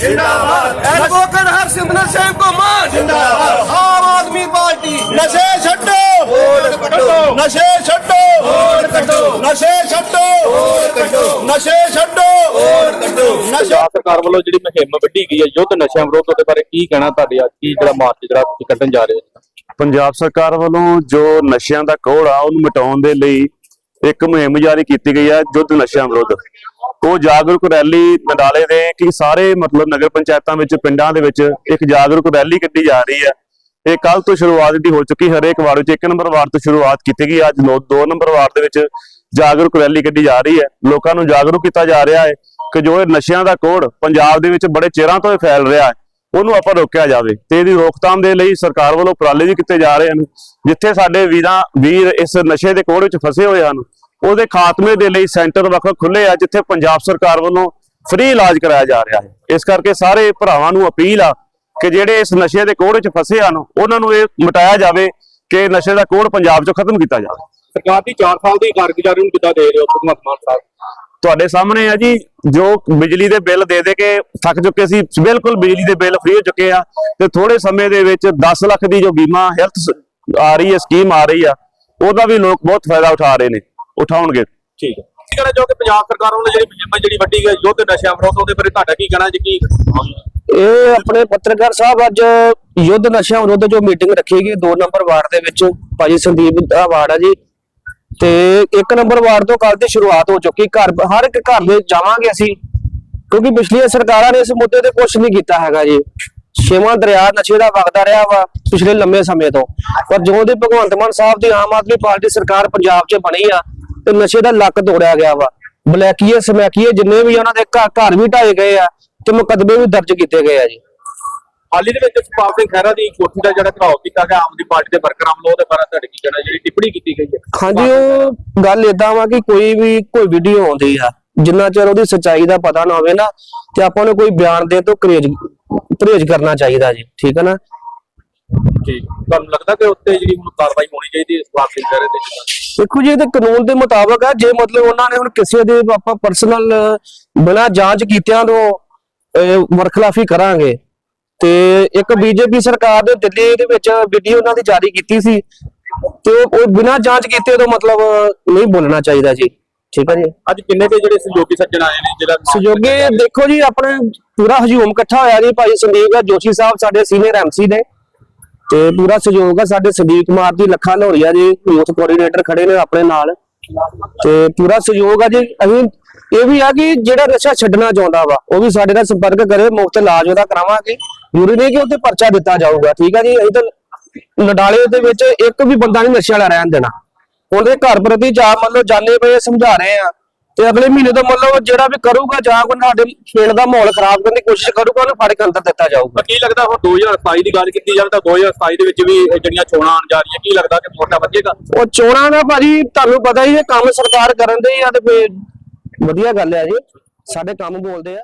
जिंदाबाद ਛੱਡੋ। ਵੋਟ ਸਰਕਾਰ ਵੱਲੋਂ ਜਿਹੜੀ ਮੁਹਿੰਮ ਵਿੱਢੀ ਗਈ ਹੈ ਯੁੱਧ ਨਸ਼ਿਆਂ ਵਿਰੋਧ ਉਹਦੇ ਬਾਰੇ ਕੀ ਕਹਿਣਾ ਤੁਹਾਡੇ ਅੱਜ? ਕੀ ਜਿਹੜਾ ਮਾਰਚ ਜਿਹੜਾ ਕੱਢਣ ਜਾ ਰਹੇ ਪੰਜਾਬ ਸਰਕਾਰ ਵੱਲੋਂ ਜੋ ਨਸ਼ਿਆਂ ਦਾ ਕੋਹੜ ਆ ਉਹਨੂੰ ਮਿਟਾਉਣ ਦੇ ਲਈ ਇੱਕ ਮੁਹਿੰਮ ਜਾਰੀ ਕੀਤੀ ਗਈ ਹੈ ਯੁੱਧ ਨਸ਼ਿਆਂ ਵਿਰੁੱਧ। ਉਹ ਜਾਗਰੂਕ ਰੈਲੀ ਨਡਾਲੇ ਦੇ ਕਿ ਸਾਰੇ ਮਤਲਬ ਨਗਰ ਪੰਚਾਇਤਾਂ ਵਿੱਚ, ਪਿੰਡਾਂ ਦੇ ਵਿੱਚ ਇੱਕ ਜਾਗਰੂਕ ਰੈਲੀ ਕੱਢੀ ਜਾ ਰਹੀ ਹੈ। ਇਹ ਕੱਲ ਤੋਂ ਸ਼ੁਰੂਆਤ ਜਿਹੜੀ ਹੋ ਚੁੱਕੀ, ਹਰੇਕ ਵਾਰਡ ਵਿੱਚ ਇੱਕ ਨੰਬਰ ਵਾਰਡ ਤੋਂ ਸ਼ੁਰੂਆਤ ਕੀਤੀ ਗਈ। ਅੱਜ ਲੋ- ਦੋ ਨੰਬਰ ਵਾਰਡ ਦੇ ਵਿੱਚ ਜਾਗਰੂਕ ਰੈਲੀ ਕੱਢੀ ਜਾ ਰਹੀ ਹੈ। ਲੋਕਾਂ ਨੂੰ ਜਾਗਰੂਕ ਕੀਤਾ ਜਾ ਰਿਹਾ ਹੈ ਕਿ ਜੋ ਇਹ ਨਸ਼ਿਆਂ ਦਾ ਕੋੜ ਪੰਜਾਬ ਦੇ ਵਿੱਚ ਬੜੇ ਚਿਰਾਂ ਤੋਂ ਇਹ ਫੈਲ ਰਿਹਾ ਹੈ। ਉਹਨੂੰ ਆਪਾਂ ਰੋਕਿਆ ਜਾਵੇ ਤੇ ਇਹਦੀ ਰੋਕਥਾਮ ਦੇ ਲਈ ਸਰਕਾਰ ਵੱਲੋਂ ਉਪਰਾਲੇ ਵੀ ਕੀਤੇ ਜਾ ਰਹੇ ਹਨ, ਜਿੱਥੇ ਸਾਡੇ ਵੀਰਾਂ, ਵੀਰ ਇਸ ਨਸ਼ੇ ਦੇ ਕੋੜ ਵਿੱਚ ਫਸੇ ਹੋਏ ਹਨ। ਉਹਦੇ ਖਾਤਮੇ ਦੇ ਲਈ ਸੈਂਟਰ ਵੱਖ ਖੁੱਲੇ ਆ, ਜਿੱਥੇ ਪੰਜਾਬ ਸਰਕਾਰ ਵੱਲੋਂ ਫ੍ਰੀ ਇਲਾਜ ਕਰਾਇਆ ਜਾ ਰਿਹਾ ਹੈ। ਇਸ ਕਰਕੇ ਸਾਰੇ ਭਰਾਵਾਂ ਨੂੰ ਅਪੀਲ ਆ ਕਿ ਜਿਹੜੇ ਇਸ ਨਸ਼ੇ ਦੇ ਕੋੜ ਵਿੱਚ ਫਸੇ ਹਨ, ਉਹਨਾਂ ਨੂੰ ਇਹ ਮਿਟਾਇਆ ਜਾਵੇ ਕਿ ਨਸ਼ੇ ਦਾ ਕੋੜ ਪੰਜਾਬ 'ਚੋਂ ਖਤਮ ਕੀਤਾ ਜਾਵੇ। ਸਰਕਾਰ ਦੀ 4 ਸਾਲ ਦੀ ਕਾਰਗੁਜ਼ਾਰੀ ਨੂੰ ਕਿੱਦਾਂ ਦੇ ਰਹੇ ਹੋ ਭਗਵੰਤ ਮਾਨ ਸਾਹਿਬ? ਤੁਹਾਡੇ ਸਾਹਮਣੇ ਆ ਜੀ ਜੋ ਬਿਜਲੀ ਦੇ ਬਿੱਲ ਦੇ ਦੇ ਕੇ ਥੱਕ ਚੁੱਕੇ ਸੀ ਬਿਲਕੁਲ ਬਿਜਲੀ ਦੇ ਬਿੱਲ ਫ੍ਰੀ ਹੋ ਚੁੱਕੇ ਆ ਤੇ ਥੋੜੇ ਸਮੇਂ ਦੇ ਵਿੱਚ 10 ਲੱਖ ਦੀ ਜੋ ਬੀਮਾ ਹੈਲਥ ਆ ਰਹੀ ਹੈ ਸਕੀਮ ਆ ਰਹੀ ਆ ਉਹਦਾ ਵੀ ਲੋਕ ਬਹੁਤ ਫਾਇਦਾ ਉਠਾ ਰਹੇ ਨੇ ਉਠਾਉਣਗੇ। ਠੀਕ ਹੈ। ਕੀ ਕਹਿਣਾ ਚਾਹੋਗੇ ਪੰਜਾਬ ਸਰਕਾਰ ਵੱਲੋਂ ਜਿਹੜੀ ਮੁਹਿੰਮ ਜਿਹੜੀ ਵੱਡੀ ਗਈ ਯੁੱਧ ਨਸ਼ਿਆਂ ਵਿਰੁੱਧ ਉਹਦੇ ਬਾਰੇ ਤੁਹਾਡਾ ਕੀ ਕਹਿਣਾ ਜੀ ਕੀ? ਇਹ ਆਪਣੇ ਪੱਤਰਕਾਰ ਸਾਹਿਬ ਅੱਜ ਯੁੱਧ ਨਸ਼ਿਆਂ ਵਿਰੁੱਧ ਜੋ ਮੀਟਿੰਗ ਰੱਖੀ ਗਈ ਦੋ ਨੰਬਰ ਵਾਰਡ ਦੇ ਵਿੱਚ ਭਾਜੀ ਸੰਦੀਪ ਦਾ ਵਾਰਡ ਆ ਜੀ ਤੇ ਇੱਕ ਨੰਬਰ ਵਾਰਡ ਤੋਂ ਕੱਲ ਦੀ ਸ਼ੁਰੂਆਤ ਹੋ ਚੁੱਕੀ। ਘਰ ਹਰ ਇੱਕ ਘਰ ਦੇ ਜਾਵਾਂਗੇ ਅਸੀਂ, ਕਿਉਂਕਿ ਪਿਛਲੀਆਂ ਸਰਕਾਰਾਂ ਨੇ ਇਸ ਮੁੱਦੇ ਤੇ ਕੁਝ ਨਹੀਂ ਕੀਤਾ ਹੈਗਾ ਜੀ। ਛੇਵਾਂ ਦਰਿਆ ਨਸ਼ੇ ਦਾ ਵਗਦਾ ਰਿਹਾ ਵਾ ਪਿਛਲੇ ਲੰਮੇ ਸਮੇਂ ਤੋਂ। ਪਰ ਜਦੋਂ ਦੀ ਭਗਵੰਤ ਮਾਨ ਸਾਹਿਬ ਦੀ ਆਮ ਆਦਮੀ ਪਾਰਟੀ ਸਰਕਾਰ ਪੰਜਾਬ 'ਚ ਬਣੀ ਆ, ਤੇ ਨਸ਼ੇ ਦਾ ਲੱਕ ਤੋੜਿਆ ਗਿਆ ਵਾ। ਬਲੈਕੀਏ, ਸਮੈਕੀਏ ਜਿੰਨੇ ਵੀ ਉਹਨਾਂ ਦੇ ਘਰ ਘਰ ਵੀ ਢਾਏ ਗਏ ਆ ਤੇ ਮੁਕੱਦਮੇ ਵੀ ਦਰਜ ਕੀਤੇ ਗਏ ਆ ਜੀ। ਹਾਲ ਹੀ ਦੇ ਵਿੱਚ ਸੁਖਪਾਲ ਸਿੰਘ ਖਹਿਰਾ ਦੀ ਕੋਠੀ ਦਾ ਜਿਹੜਾ ਘਰਾਓ ਕੀਤਾ ਗਿਆ, ਆਮ ਆਦਮੀ ਪਾਰਟੀ ਦੇ ਵਰਕਰਾਂ ਵੱਲੋਂ ਉਹਦੇ ਬਾਰੇ ਕਹਿਣਾ ਜਿਹੜੀ ਟਿੱਪਣੀ ਕੀਤੀ ਗਈ ਹੈ। ਹਾਂਜੀ ਉਹ ਗੱਲ ਏਦਾਂ ਵਾ ਕਿ ਕੋਈ ਵੀ ਕੋਈ ਵੀਡੀਓ ਆਉਂਦੀ ਆ ਜਿੰਨਾ ਚਿਰ ਉਹਦੀ ਸੱਚਾਈ ਦਾ ਪਤਾ ਨਾ ਹੋਵੇ ਨਾ ਤੇ ਆਪਾਂ ਨੂੰ ਕੋਈ ਬਿਆਨ ਦੇਣ ਤੋਂ ਕਰੇਜ ਪਰਹੇਜ਼ ਕਰਨਾ ਚਾਹੀਦਾ ਜੀ ਠੀਕ ਹੈ ਨਾ? ਠੀਕ ਤੁਹਾਨੂੰ ਲੱਗਦਾ ਕਿ ਉੱਤੇ ਜਿਹੜੀ ਹੁਣ ਕਾਰਵਾਈ ਹੋਣੀ ਚਾਹੀਦੀ ਸੁਖਪਾਲ ਸਿੰਘ ਖਹਿਰੇ ਤੇ ਦੇਖੋ ਜੀ ਇਹ ਤੇ ਕਾਨੂੰਨ ਦੇ ਮੁਤਾਬਕ ਆ ਜੇ ਮਤਲਬ ਉਹਨਾਂ ਨੇ ਹੁਣ ਕਿਸੇ ਦੇ ਆਪਾਂ ਪਰਸਨਲ ਬਿਨਾਂ ਜਾਂਚ ਕੀਤਿਆਂ ਤੋਂ ਵਰਖਲਾਫੀ ਕਰਾਂਗੇ ਤੇ ਇੱਕ ਬੀਜੇਪੀ ਸਰਕਾਰ ਨੇ ਦਿੱਲੀ ਦੇ ਵਿੱਚ ਵੀਡੀਓ ਉਹਨਾਂ ਦੀ ਜਾਰੀ ਕੀਤੀ ਸੀ ਤੇ ਉਹ ਬਿਨਾਂ ਜਾਂਚ ਕੀਤੇ ਤੋਂ ਮਤਲਬ ਨਹੀਂ ਬੋਲਣਾ ਚਾਹੀਦਾ ਜੀ। ਠੀਕ ਹੈ ਜੀ? ਅੱਜ ਕਿੰਨੇ ਕੇ ਜਿਹੜੇ ਸਹਿਯੋਗੀ ਸੱਜਣ ਆਏ ਨੇ ਜਿਹੜਾ ਸਹਿਯੋਗੀ ਦੇਖੋ ਜੀ ਆਪਣੇ ਪੂਰਾ ਹਜੂਮ ਇਕੱਠਾ ਹੋਇਆ ਜੀ। ਭਾਈ ਸੰਦੀਪ ਦਾ ਜੋਸ਼ੀ ਸਾਹਿਬ ਸਾਡੇ ਸੀਨੀਅਰ ਐਮਸੀ ਨੇ। ਤੇ ਪੂਰਾ ਸਹਿਯੋਗ ਆ ਸਾਡੇ ਸੰਦੀਪ ਕੁਮਾਰ ਜੀ ਲੱਖਾ ਲੋਰੀਆ ਜੀ ਯੂਥ ਕੋਆਰਡੀਨੇਟਰ ਖੜੇ ਨੇ ਆਪਣੇ ਨਾਲ। ਤੇ ਪੂਰਾ ਸਹਿਯੋਗ ਆ ਜੀ। ਅਸੀਂ ਇਹ ਵੀ ਆ ਕਿ ਜਿਹੜਾ ਨਸ਼ਾ ਛੱਡਣਾ ਚਾਹੁੰਦਾ ਵਾ ਉਹ ਵੀ ਸਾਡੇ ਨਾਲ ਸੰਪਰਕ ਕਰੇ ਮੁਫਤ ਇਲਾਜ ਉਹਦਾ ਕਰਾਵਾਂਗੇ। ਜ਼ਰੂਰੀ ਨਹੀਂ ਕਿ ਉੱਤੇ ਪਰਚਾ ਦਿੱਤਾ ਜਾਊਗਾ। ਠੀਕ ਆ ਜੀ? ਅਸੀਂ ਤਾਂ ਨਡਾਲੇ ਦੇ ਵਿੱਚ ਇੱਕ ਵੀ ਬੰਦਾ ਨਹੀਂ ਨਸ਼ੇ ਵਾਲਾ ਰਹਿਣ ਦੇਣਾ। ਉਹਦੇ ਘਰ ਪ੍ਰਤੀ ਜਾ ਮੰਨ ਲਓ ਜਾਣੇ ਪਏ ਸਮਝਾ ਰਹੇ ਆ ਤੇ ਅਗਲੇ ਮਹੀਨੇ ਤੋਂ ਮੰਨ ਲਓ ਜਿਹੜਾ ਵੀ ਕਰੂਗਾ ਜਾਂ ਕੋਈ ਸਾਡੇ ਪਿੰਡ ਦਾ ਮਾਹੌਲ ਖਰਾਬ ਕਰਨ ਦੀ ਕੋਸ਼ਿਸ਼ ਕਰੂਗਾ ਉਹਨੂੰ ਫੜ ਕੇ ਅੰਦਰ ਦਿੱਤਾ ਜਾਊਗਾ। ਕੀ ਲੱਗਦਾ ਹੁਣ 2027 ਦੀ ਗੱਲ ਕੀਤੀ ਜਾਵੇ ਤਾਂ 2027 ਦੇ ਵਿੱਚ ਵੀ ਜਿਹੜੀਆਂ ਚੋਣਾਂ ਆਉਣ ਜਾ ਰਹੀਆਂ ਕੀ ਲੱਗਦਾ ਕਿ ਮੋਟਾ ਵਧੇਗਾ? ਉਹ ਚੋਣਾਂ ਦਾ ਭਾਜੀ ਤੁਹਾਨੂੰ ਪਤਾ ਹੀ ਹੈ ਕੰਮ ਸਰਕਾਰ ਕਰਨ ਦੇ ਆ ਤੇ ਵਧੀਆ ਗੱਲ ਹੈ ਜੀ। ਸਾਡੇ ਕੰਮ ਬੋਲਦੇ ਆ।